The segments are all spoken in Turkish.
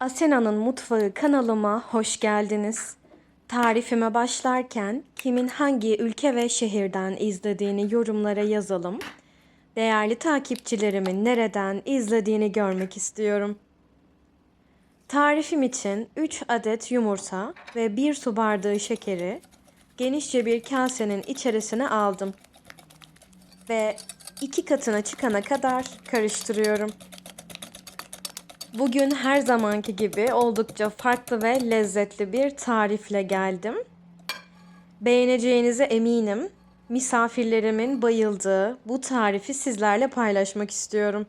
Asena'nın Mutfağı kanalıma hoş geldiniz. Tarifime başlarken kimin hangi ülke ve şehirden izlediğini yorumlara yazalım. Değerli takipçilerimin nereden izlediğini görmek istiyorum. Tarifim için 3 adet yumurta ve 1 su bardağı şekeri genişçe bir kasenin içerisine aldım. Ve iki katına çıkana kadar karıştırıyorum. Bugün her zamanki gibi oldukça farklı ve lezzetli bir tarifle geldim. Beğeneceğinize eminim. Misafirlerimin bayıldığı bu tarifi sizlerle paylaşmak istiyorum.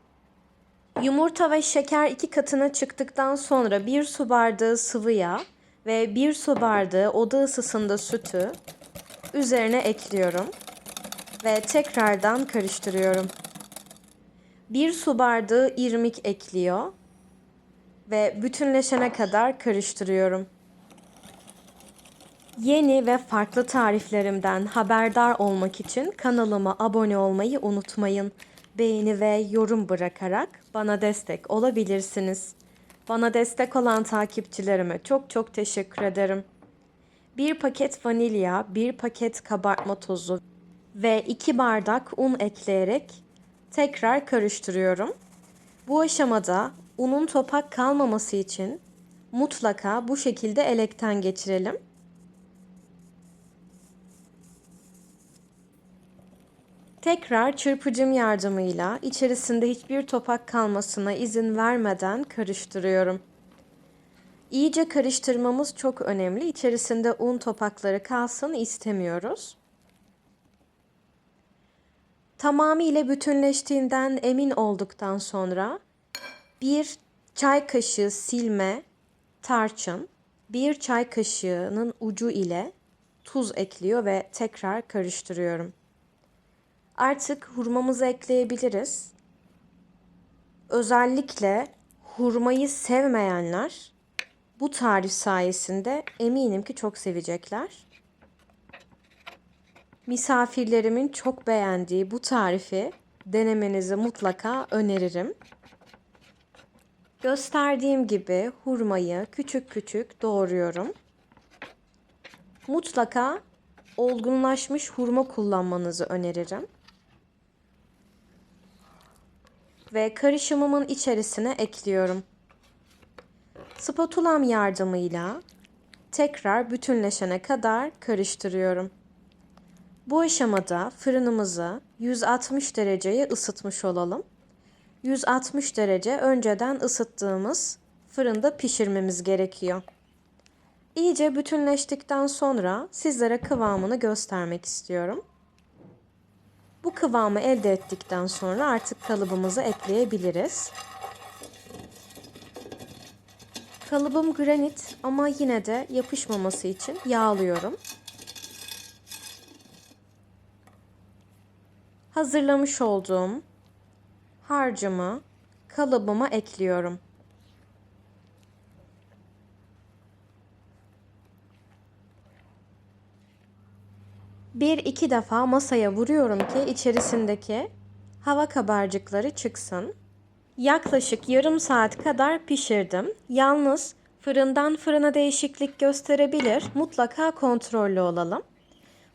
Yumurta ve şeker iki katına çıktıktan sonra bir su bardağı sıvı yağ ve bir su bardağı oda ısısında sütü üzerine ekliyorum ve tekrardan karıştırıyorum. Bir su bardağı irmik ekliyor ve bütünleşene kadar karıştırıyorum. Yeni ve farklı tariflerimden haberdar olmak için kanalıma abone olmayı unutmayın. Beğeni ve yorum bırakarak bana destek olabilirsiniz. Bana destek olan takipçilerime çok çok teşekkür ederim. Bir paket vanilya, bir paket kabartma tozu ve 2 bardak un ekleyerek tekrar karıştırıyorum. Bu aşamada unun topak kalmaması için mutlaka bu şekilde elekten geçirelim. Tekrar çırpıcım yardımıyla içerisinde hiçbir topak kalmasına izin vermeden karıştırıyorum. İyice karıştırmamız çok önemli. İçerisinde un topakları kalsın istemiyoruz. Tamamıyla bütünleştiğinden emin olduktan sonra bir çay kaşığı silme tarçın, bir çay kaşığının ucu ile tuz ekliyor ve tekrar karıştırıyorum. Artık hurmamızı ekleyebiliriz. Özellikle hurmayı sevmeyenler bu tarif sayesinde eminim ki çok sevecekler. Misafirlerimin çok beğendiği bu tarifi denemenizi mutlaka öneririm. Gösterdiğim gibi hurmayı küçük küçük doğruyorum. Mutlaka olgunlaşmış hurma kullanmanızı öneririm. Ve karışımımın içerisine ekliyorum. Spatulam yardımıyla tekrar bütünleşene kadar karıştırıyorum. Bu aşamada fırınımızı 160 dereceye ısıtmış olalım. 160 derece önceden ısıttığımız fırında pişirmemiz gerekiyor. İyice bütünleştikten sonra sizlere kıvamını göstermek istiyorum. Bu kıvamı elde ettikten sonra artık kalıbımızı ekleyebiliriz. Kalıbım granit ama yine de yapışmaması için yağlıyorum. Hazırlamış olduğum harcımı kalıbıma ekliyorum. Bir iki defa masaya vuruyorum ki içerisindeki hava kabarcıkları çıksın. Yaklaşık yarım saat kadar pişirdim. Yalnız fırından fırına değişiklik gösterebilir. Mutlaka kontrollü olalım.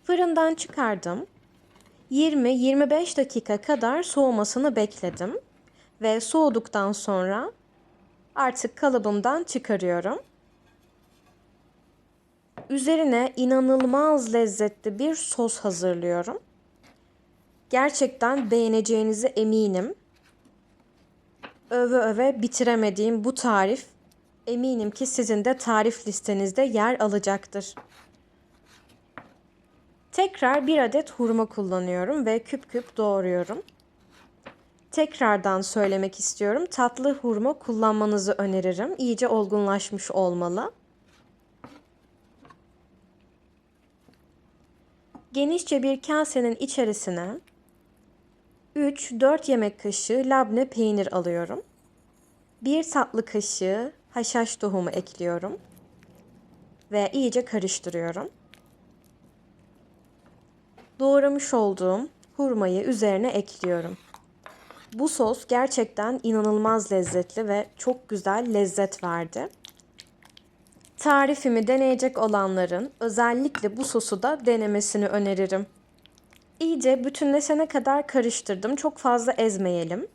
Fırından çıkardım. 20-25 dakika kadar soğumasını bekledim ve soğuduktan sonra artık kalıbımdan çıkarıyorum. Üzerine inanılmaz lezzetli bir sos hazırlıyorum. Gerçekten beğeneceğinize eminim. Öve öve bitiremediğim bu tarif eminim ki sizin de tarif listenizde yer alacaktır. Tekrar bir adet hurma kullanıyorum ve küp küp doğruyorum. Tekrardan söylemek istiyorum. Tatlı hurma kullanmanızı öneririm. İyice olgunlaşmış olmalı. Genişçe bir kasenin içerisine 3-4 yemek kaşığı labne peynir alıyorum. 1 tatlı kaşığı haşhaş tohumu ekliyorum ve iyice karıştırıyorum. Doğramış olduğum hurmayı üzerine ekliyorum. Bu sos gerçekten inanılmaz lezzetli ve çok güzel lezzet verdi. Tarifimi deneyecek olanların özellikle bu sosu da denemesini öneririm. İyice bütünleşene kadar karıştırdım. Çok fazla ezmeyelim.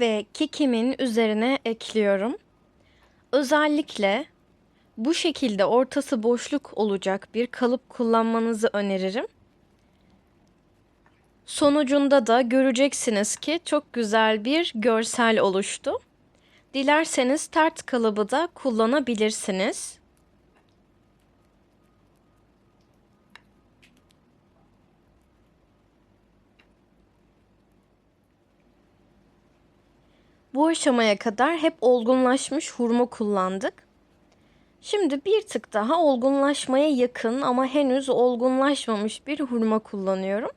Ve kekimin üzerine ekliyorum. Özellikle bu şekilde ortası boşluk olacak bir kalıp kullanmanızı öneririm. Sonucunda da göreceksiniz ki çok güzel bir görsel oluştu. Dilerseniz tert kalıbı da kullanabilirsiniz. Bu aşamaya kadar hep olgunlaşmış hurma kullandık. Şimdi bir tık daha olgunlaşmaya yakın ama henüz olgunlaşmamış bir hurma kullanıyorum.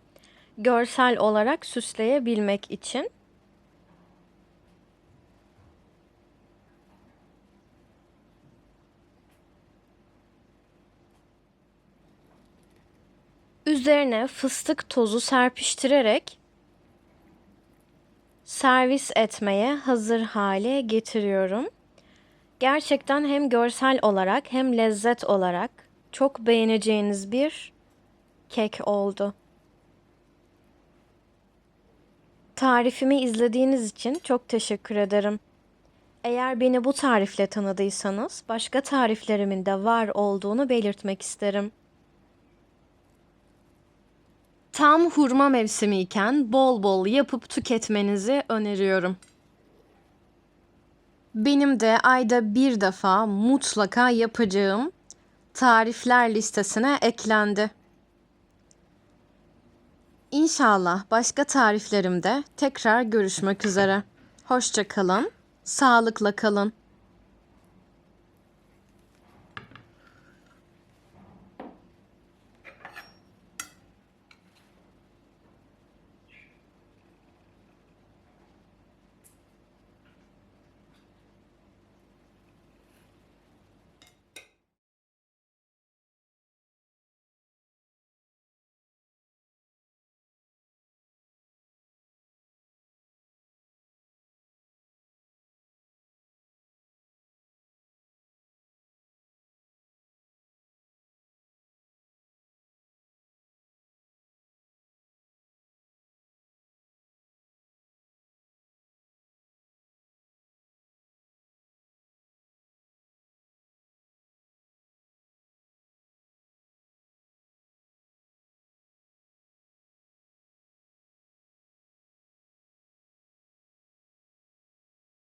Görsel olarak süsleyebilmek için. Üzerine fıstık tozu serpiştirerek servis etmeye hazır hale getiriyorum. Gerçekten hem görsel olarak hem lezzet olarak çok beğeneceğiniz bir kek oldu. Tarifimi izlediğiniz için çok teşekkür ederim. Eğer beni bu tarifle tanıdıysanız başka tariflerimin de var olduğunu belirtmek isterim. Tam hurma mevsimi iken bol bol yapıp tüketmenizi öneriyorum. Benim de ayda bir defa mutlaka yapacağım tarifler listesine eklendi. İnşallah başka tariflerimde tekrar görüşmek üzere. Hoşça kalın, sağlıkla kalın.